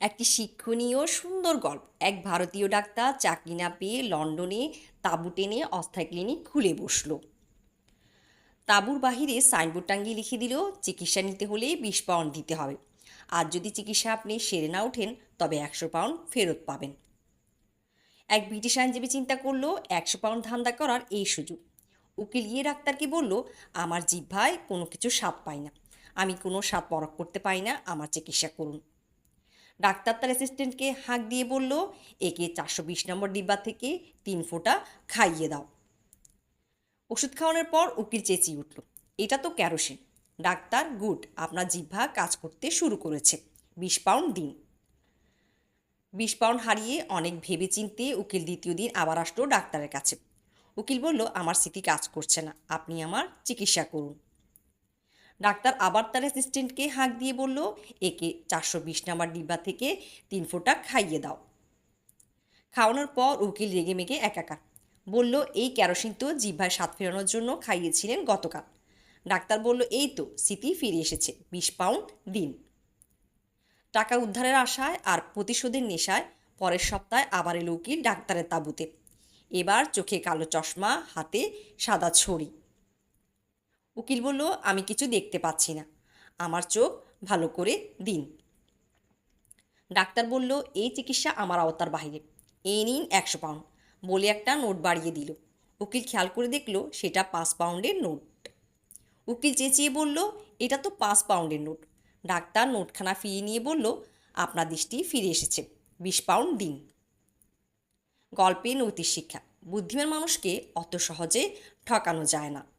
একটি শিক্ষণীয় সুন্দর গল্প। এক ভারতীয় ডাক্তার চাকরি না পেয়ে লন্ডনে তাঁবু টেনে অস্থায়ী ক্লিনিক খুলে বসল। তাঁবুর বাহিরে সাইনবোর্ড টাঙ্গিয়ে লিখে দিল, চিকিৎসা নিতে হলে বিশ পাউন্ড দিতে হবে। আর যদি চিকিৎসা আপনি সেরে না ওঠেন, তবে একশো পাউন্ড ফেরত পাবেন। এক ব্রিটিশ আইনজীবী চিন্তা করল, একশো পাউন্ড ধান্দা করার এই সুযোগ। উকিল গিয়ে ডাক্তারকে বলল, আমার জিহ্বায় কোনো কিছু স্বাদ পাই না। আমি কোনো স্বাদ পরখ করতে পাই না, আমার চিকিৎসা করুন। ডাক্তার তার অ্যাসিস্ট্যান্টকে হাঁক দিয়ে বলল, একে চারশো বিশ নম্বর ডিব্বা থেকে তিন ফোঁটা খাইয়ে দাও। ওষুধ খাওয়ানোর পর উকিল চেঁচিয়ে উঠল, এটা তো ক্যারোসিন ডাক্তার, গুড, আপনার জিহ্বা কাজ করতে শুরু করেছে। বিশ পাউন্ড দিন। বিশ পাউন্ড হারিয়ে অনেক ভেবে চিনতে উকিল দ্বিতীয় দিন আবার আসলো ডাক্তারের কাছে। উকিল বলল, আমার স্মৃতি কাজ করছে না, আপনি আমার চিকিৎসা করুন। ডাক্তার আবার তার অ্যাসিস্ট্যান্টকে হাঁক দিয়ে বলল, একে চারশো বিশ নাম্বার ডিব্বা থেকে তিন ফোঁটা খাইয়ে দাও। খাওয়ানোর পর উকিল রেগে মেগে একাকার। বলল, এই ক্যারোসিন তো জিভায় স্বাদ ফেরানোর জন্য খাইয়েছিলেন গতকাল। ডাক্তার বলল, এই তো, স্মৃতি ফিরে এসেছে, বিশ পাউন্ড দিন। টাকা উদ্ধারের আশায় আর প্রতিশোধের নেশায় পরের সপ্তাহে আবার এলো উকিল ডাক্তারের তাঁবুতে। এবার চোখে কালো চশমা, হাতে সাদা ছড়ি। উকিল বলল, আমি কিছু দেখতে পাচ্ছি না। আমার চোখ ভালো করে দিন। ডাক্তার বলল, এই চিকিৎসা আমার আওতার বাইরে এই নিন একশো পাউন্ড। বলে একটা নোট বাড়িয়ে দিল। উকিল খেয়াল করে দেখল, সেটা পাঁচ পাউন্ডের নোট। উকিল চেঁচিয়ে বলল, এটা তো পাঁচ পাউন্ডের নোট। ডাক্তার নোটখানা ফিরিয়ে নিয়ে বলল, আপনার দৃষ্টি ফিরে এসেছে। বিশ পাউন্ড দিন। গল্পে নৈতিক শিক্ষা। বুদ্ধিমান মানুষকে অত সহজে ঠকানো যায় না।